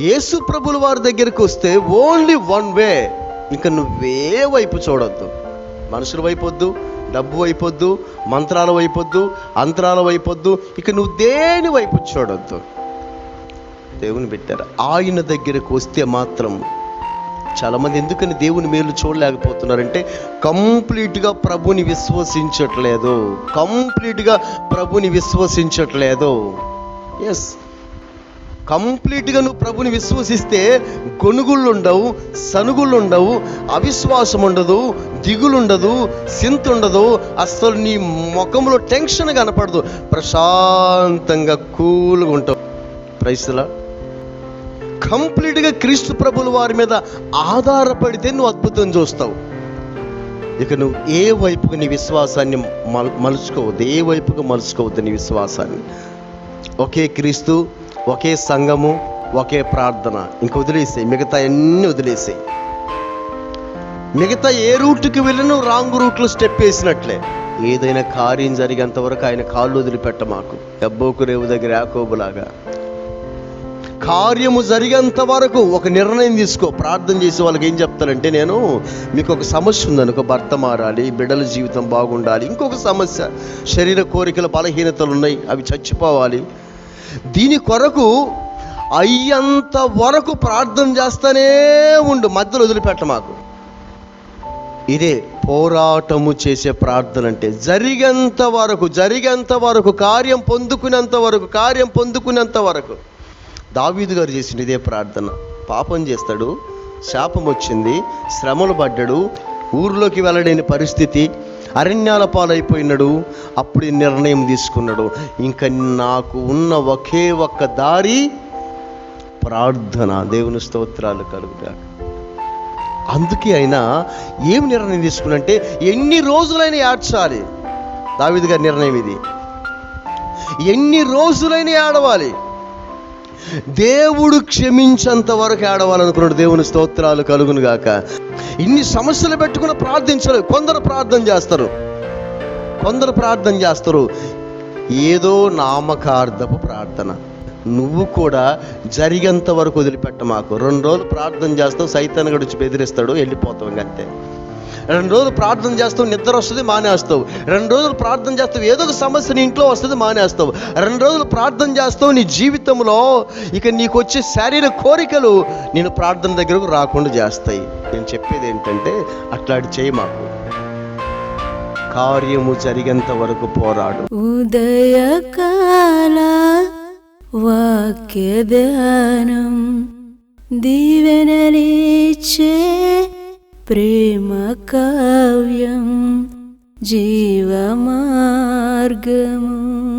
యేసు ప్రభుల వారి దగ్గరికి వస్తే ఓన్లీ వన్ వే. ఇంకా నువ్వే వైపు చూడొద్దు. మనుషుల వైపొద్దు డబ్బు వైపొద్దు మంత్రాల వైపొద్దు అంతరాల వైపొద్దు ఇక నువ్వు దేని వైపు చూడొద్దు? దేవుని పెట్టారు ఆయన దగ్గరకు వస్తే మాత్రం చాలామంది ఎందుకని దేవుని మేలు చూడలేకపోతున్నారంటే కంప్లీట్గా ప్రభుని విశ్వసించట్లేదు. కంప్లీట్గా ప్రభుని విశ్వసించట్లేదు. ఎస్ కంప్లీట్గా నువ్వు ప్రభుని విశ్వసిస్తే గొనుగుళ్ళు ఉండవు సనుగుళ్ళు ఉండవు అవిశ్వాసం ఉండదు దిగులు ఉండదు సింత ఉండదు అసలు నీ ముఖంలో టెన్షన్ కనపడదు. ప్రశాంతంగా కూల్గా ఉంటావు. ప్రైస్లా కంప్లీట్గా క్రీస్తు ప్రభుల వారి మీద ఆధారపడితే నువ్వు అద్భుతం చూస్తావు. ఇక నువ్వు ఏ వైపుకు నీ విశ్వాసాన్ని మల్ మలుచుకోవద్దు ఏ వైపుకు మలుచుకోవద్దు నీ విశ్వాసాన్ని. ఒకే క్రీస్తు ఒకే సంఘము ఒకే ప్రార్థన. ఇంక వదిలేసాయి. మిగతా అన్నీ వదిలేసాయి. మిగతా ఏ రూట్కి వెళ్ళినా రాంగ్ రూట్లో స్టెప్ వేసినట్లే. ఏదైనా కార్యం జరిగేంత వరకు ఆయన కాళ్ళు వదిలిపెట్ట మాకు. డబ్బోకు రేవు దగ్గర యాకోబులాగా కార్యము జరిగేంత వరకు ఒక నిర్ణయం తీసుకో. ప్రార్థన చేసే వాళ్ళకి ఏం చెప్తానంటే నేను మీకు ఒక సమస్య ఉందనుకో భర్త మారాలి బిడ్డల జీవితం బాగుండాలి ఇంకొక సమస్య. శరీర కోరికల బలహీనతలు ఉన్నాయి అవి చచ్చిపోవాలి. దీని కొరకు అయ్యంత వరకు ప్రార్థన చేస్తానే ఉండు మధ్యలో వదిలిపెట్ట మాకు. ఇదే పోరాటము చేసే ప్రార్థన అంటే జరిగేంత వరకు జరిగేంత వరకు కార్యం పొందుకునేంత వరకు కార్యం పొందుకునేంత వరకు. దావీదు గారు చేసిన ఇదే ప్రార్థన. పాపం చేస్తాడు శాపం వచ్చింది శ్రమలు పడ్డాడు ఊర్లోకి వెళ్ళలేని పరిస్థితి అరణ్యాల పాలైపోయినాడు. అప్పుడు నిర్ణయం తీసుకున్నాడు. ఇంకా నాకు ఉన్న ఒకే ఒక్క దారి ప్రార్థన. దేవుని స్తోత్రాలు కలుగుగా అందుకే ఆయన ఏం నిర్ణయం తీసుకున్నంటే ఎన్ని రోజులైనా ఏడ్చాలి. దావిది గారి నిర్ణయం ఇది. ఎన్ని రోజులైనా ఏడవాలి. దేవుడు క్షమించేంత వరకు ఏడవాలనుకున్నాడు. దేవుని స్తోత్రాలు కలుగును గాక. ఇన్ని సమస్యలు పెట్టుకుని ప్రార్థించలేదు కొందరు ప్రార్థన చేస్తారు. కొందరు ప్రార్థన చేస్తారు. ఏదో నామకార్థపు ప్రార్థన. నువ్వు కూడా జరిగేంత వరకు వదిలిపెట్ట మాకు రెండు రోజులు ప్రార్థన చేస్తావు సైతాన్ని గడిచి బెదిరిస్తాడు వెళ్ళిపోతావు అంతే. రెండు రోజులు ప్రార్థన చేస్తావు నిద్ర వస్తుంది మానేస్తావు. రెండు రోజులు ప్రార్థన చేస్తావు ఏదో ఒక సమస్య నీ ఇంట్లో వస్తుంది మానేస్తావు. రెండు రోజులు ప్రార్థన చేస్తావు నీ జీవితంలో ఇక నీకు వచ్చే శారీరక కోరికలు నేను ప్రార్థన దగ్గరకు రాకుండా చేస్తాయి. నేను చెప్పేది ఏంటంటే అట్లాంటి చేయి మాకు. కార్యము జరిగేంత వరకు పోరాడు. ఉదయకాల వాక్య ధ్యానం దీవెనలిచ్చే प्रेमकाव्यं जीवमार्गम्।